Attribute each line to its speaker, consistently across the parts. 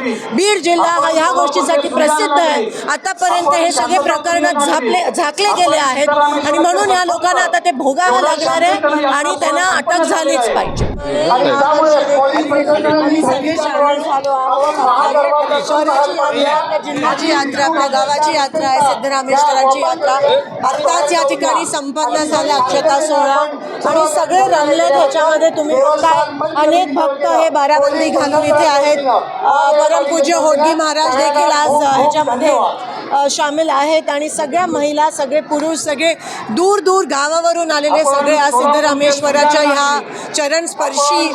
Speaker 1: आहेत बीड जिल्हा हा ह्या गोष्टीसाठी प्रसिद्ध आहे. आतापर्यंत हे सगळे प्रकरण झापले झाकले गेले आहेत. आणि म्हणून या लोकांना आता ते भोगावं लागणार आहे आणि त्यांना अटक झालीच पाहिजे. आम्ही सगळे आहोत. शहराची जिल्ह्याची यात्रा आपल्या गावाची यात्रा आहे सिद्धरामेश्वराची यात्रा. आत्ताच या ठिकाणी संपन्न झाला अक्षता सोहळा. आणि सगळे रमलेत ह्याच्यामध्ये तुम्ही बघताय. अनेक भक्त हे बाराबंदी घालून इथे आहेत. परमपूज्य होडगी महाराज देखील आज अ, ह्याच्यामध्ये अ, शामिल आहेत. आणि सगळ्या महिला सगळे पुरुष सगळे दूर दूर गावावरून आलेले सगळे आज सिद्धरामेश्वराच्या ह्या चरण स्पर्शी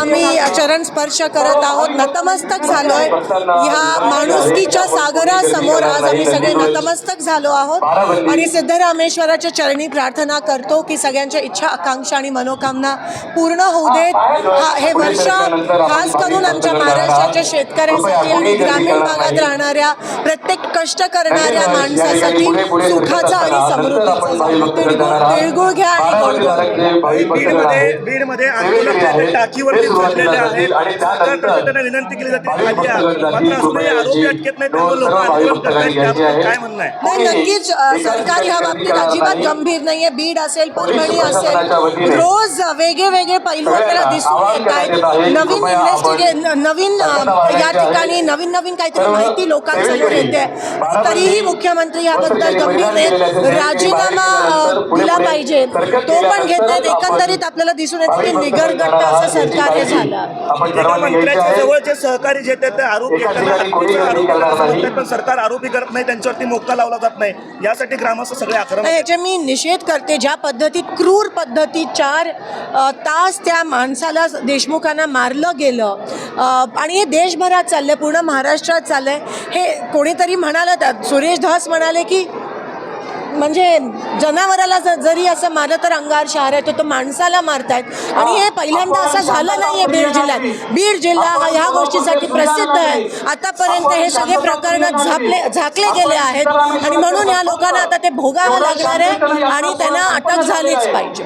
Speaker 1: आम्ही चरण स्पर्श करत आहोत. नतमस्तक झालो आहे ह्या माणुसकीच्या सागरासमोर आज आम्ही सगळे नतमस्तक झालो आहोत. आणि सिद्धरामेश्वराच्या चरणी प्रार्थना करतो की सगळ्यांच्या इच्छा आकांक्षा आणि मनोकामना पूर्ण होऊ देत. हा हे वर्ष खास करून आमच्या महाराष्ट्राच्या शेतकऱ्यांसाठी आणि ग्रामीण भागात राहणाऱ्या प्रत्येक कष्ट करणाऱ्या माणसासाठी सुखाचा आणि समृद्धीचा तिळगुळ घ्या आणि
Speaker 2: बीडमध्ये आंदोलक टाकीवरती झोपलेले आहेत. त्यांना विनंती केली जाते खाली. मात्र अजूनही आरोपी अटकेत नाही त्यामुळे लोक आंदोलन करतायत. त्याबद्दल काय म्हणणं आहे?
Speaker 1: नाही नक्कीच सरकार ह्या बाबतीत अजिबात गंभीर नाहीये बीड असेल परभणी असेल रोज वेगळे वेगळे पैलू आपल्याला दिसून येत आहेत. नवीन इन्व्हेस्टिगे नवीन या ठिकाणी नवीन नवीन काहीतरी माहिती लोकांसमोर येते. तरीही मुख्यमंत्री याबद्दल गंभीर आहेत राजीनामा दिला पाहिजे. तो पण घेत नाहीत एकंदरीत आपल्याला दिसून येतं की निगरगट्ट असं सरकार हे झालं.
Speaker 2: मंत्र्याच्या जवळचे सहकारी जे ते आरोपी असं पण सरकार आरोपी करत नाही त्यांच्यावरती मोक्का लावला जात नाही. यासाठी ग्रामस्थ सगळे आक्रमक आहेत.
Speaker 1: ह्याचे मी निषेध करते ज्या पद्धतीत क्रूर पद्धतीत चार तास त्या माणसाला देशमुखांना मारलं गेलं आणि हे देशभरात चाललंय पूर्ण महाराष्ट्रात चाललंय. हे कोणीतरी म्हणालं त्यात सुरेश धस म्हणाले की म्हणजे जनावराला जरी असं मारलं तर अंगार शहर आहे तर तो माणसाला मारतायत. आणि हे पहिल्यांदा असं झालं नाहीये बीड जिल्ह्यात. बीड जिल्हा हा ह्या गोष्टीसाठी प्रसिद्ध आहे. आतापर्यंत हे सगळे प्रकरण झापले झाकले गेले आहेत. आणि म्हणून या लोकांना आता ते भोगावं लागणार आहे आणि त्यांना अटक झालीच पाहिजे.